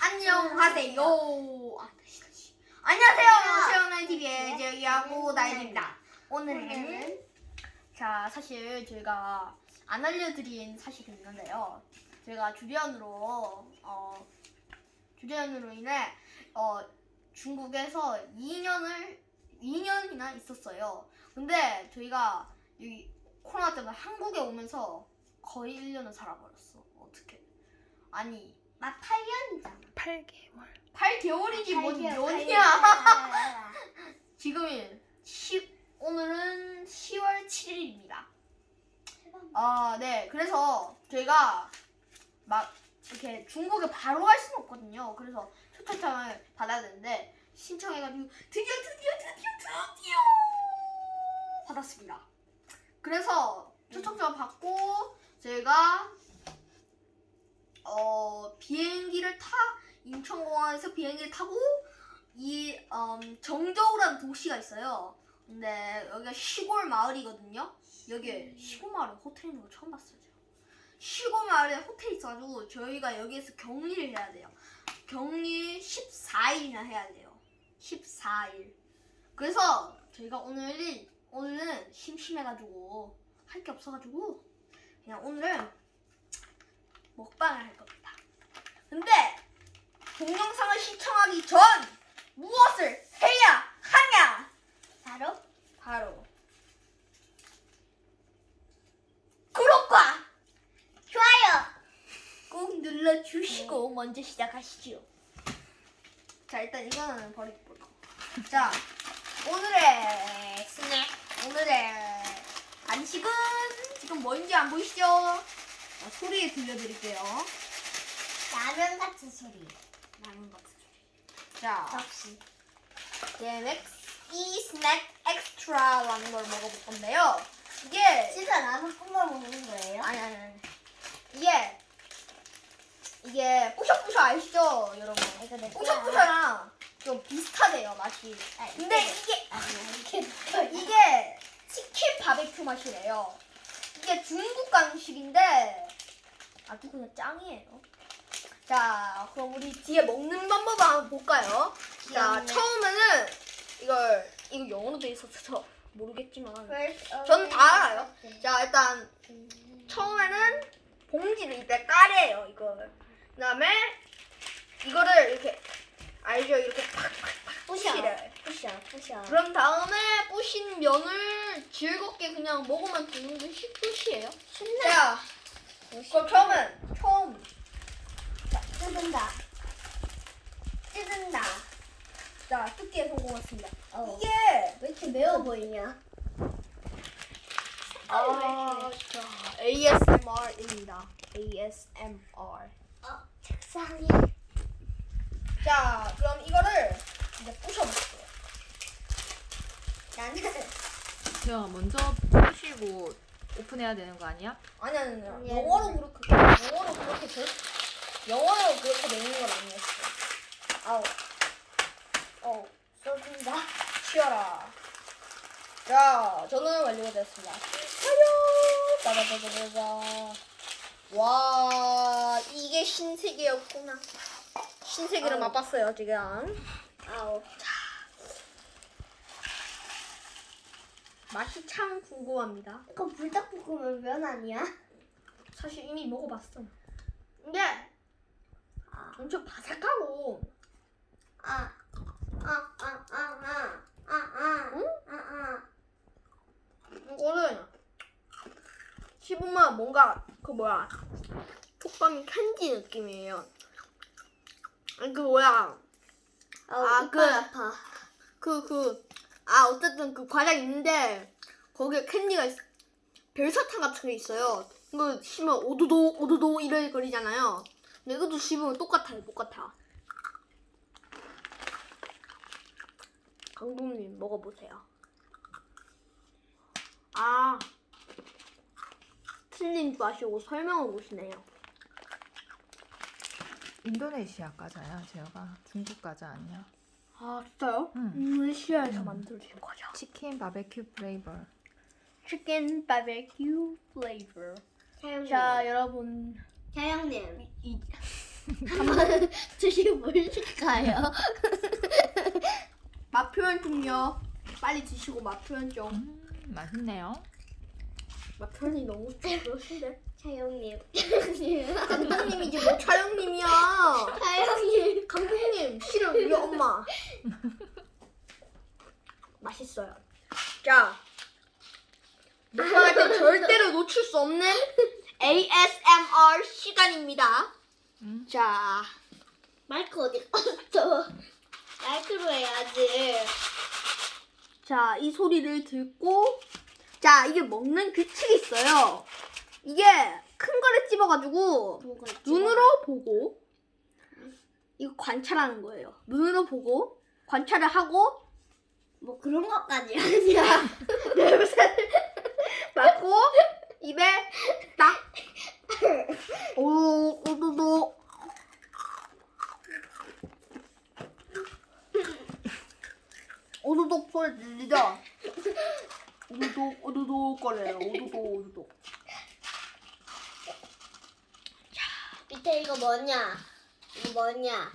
안녕하세요. 아, 다시, 다시. 안녕하세요. 안녕하세요. 채영나이 TV의 네. 제이하고 나인입니다. 오늘은 자 사실 저희가 안 알려드린 사실이 있는데요. 제가 주변으로 어 주변으로 인해 어 중국에서 2년을 2년이나 있었어요. 근데 저희가 이 코로나 때문에 한국에 오면서 거의 1년을 살아버렸어. 어떻게? 아니 막 8년이잖아. 8개월. 8개월이지 뭔팔 개월, 년이야. 개월. 지금이 10 오늘은 10월 7일입니다. 아, 네. 그래서 저희가 막 이렇게 중국에 바로 갈 수는 없거든요. 그래서 초청장을 받아야 되는데 신청해가지고 드디어 드디어 드디어 드디어 받았습니다. 그래서 초청장 받고 저희가 어 비행기를 타 인천공항에서 비행기를 타고 이 음, 정저우라는 도시가 있어요. 근데 여기가 시골 마을이거든요. 여기 시골 마을에 호텔 있는 거 처음 봤어요. 시골 마을에 호텔 있어가지고 저희가 여기에서 격리를 해야 돼요. 격리 14일이나 해야 돼요. 14일. 그래서 저희가 오늘이 오늘은 심심해가지고 할 게 없어가지고 그냥 오늘은 먹방을 할 겁니다. 근데 동영상을 시청하기 전 무엇을 해야 하냐? 바로 바로 구독과 좋아요. 꾹 눌러주시고 먼저 시작하시죠. 자 일단 이거는 버리고 자 오늘의 스낵 오늘의 간식은 지금 뭔지 안 보이시죠? 어, 소리 들려드릴게요. 라면 같은 소리. 라면 같은 소리. 자 접시. 이제 이 스낵 엑스트라라는 걸 먹어볼 건데요. 이게 진짜 라면 뿜어 먹는 거예요? 아니 아니 아니 이게 이게 뿌셔뿌셔 아시죠 여러분? 이거 내 거야. 뿌셔뿌셔랑 좀 비슷하대요 맛이. 아, 근데 이게 아니야 이게 내 거야. 이게 치킨 바베큐 맛이래요. 이게 중국 간식인데 아주 그냥 짱이에요. 자, 그럼 우리 뒤에 먹는 방법을 한번 볼까요? 자, 귀엽네. 처음에는 이걸 이거 영어로 돼 있어서 저 모르겠지만 전다 알아요. 자, 일단 처음에는 봉지를 일단 까래요 이걸. 그다음에 이거를 이렇게 알죠? 이렇게 팍팍팍 부셔. 부시래. 부셔 부셔. 그런 다음에 부신 면을 즐겁게 그냥 먹으면 되는 게 식도시예요. 신나. 자, 그럼 처음은 처음 뜯은다. 뜯은다. 자 뜯기에 성공했습니다. 어. 이게 왜 이렇게 매워 보이냐? 아, 자, ASMR입니다. ASMR. 어, 책상에. 자, 그럼 이거를 이제 부셔볼게요. 나는 제가 먼저 pu시고 오픈해야 되는 거 아니야? 아니 아니 아니. 아니, 영어로 아니. 그렇게 영어로 그렇게 돼? 영어로 그렇게 되는 건 아니었어. 아우. 어, 쏟은다. 치워라. 자, 저는 완료가 되었습니다. 짜잔! 짜자자자자. 와, 이게 신세계였구나. 신세계를 아우. 맛봤어요, 지금. 아우. 맛이 참 궁금합니다. 이거 불닭볶음면 면 아니야? 사실 이미 먹어봤어. 근데 아, 엄청 바삭하고 아, 아, 아, 아, 아, 아, 아, 응? 아, 아. 이거는 씹으면 뭔가 그 뭐야 촉감이 캔디 느낌이에요. 아니, 그 뭐야 아우, 아, 이빨 그- 아파. 그 그 아 어쨌든 그 과자 있는데 거기에 캔디가 있, 별사탕 같은 게 있어요. 이거 씹으면 오도도 오도도 이래 거리잖아요. 근데 이것도 씹으면 똑같아요, 똑같아. 강동님 먹어보세요. 아 틀린 줄 아시고 설명을 보시네요. 인도네시아 과자야, 제가 중국 과자 아니야. 아 진짜요? 응. 인도네시아에서 음. 만들어진 과자. 치킨 바베큐 플레이버. 치킨 바베큐 플레이버. 태영님. 자 여러분 태영님. 이, 이 한번 드시고 같아요. 맛 표현 좀요. 빨리 드시고 맛 표현 좀. 음, 맛있네요. 맛 표현이 너무 그러신데. 차영님. 감독님이지 뭐 촬영님이야. 차영님. 감독님 싫어 우리 엄마. 맛있어요. 자, 오빠한테 절대로 놓칠 수 없는 ASMR 시간입니다. 음. 자, 마이크 어디 갔어? 마이크로 해야지. 자, 이 소리를 듣고, 자, 이게 먹는 규칙이 있어요. 이게 큰 거를 뭐가 있지? 눈으로 보고, 이거 관찰하는 거예요. 눈으로 보고, 관찰을 하고, 뭐 그런 것까지 아니야. 냄새 맡고, 입에 딱, 오, 오도도. 오도독 소리 들리죠? 오도독, 오도독 거려요. 오도독, 오도독. 밑에 이거 뭐냐? 이거 뭐냐?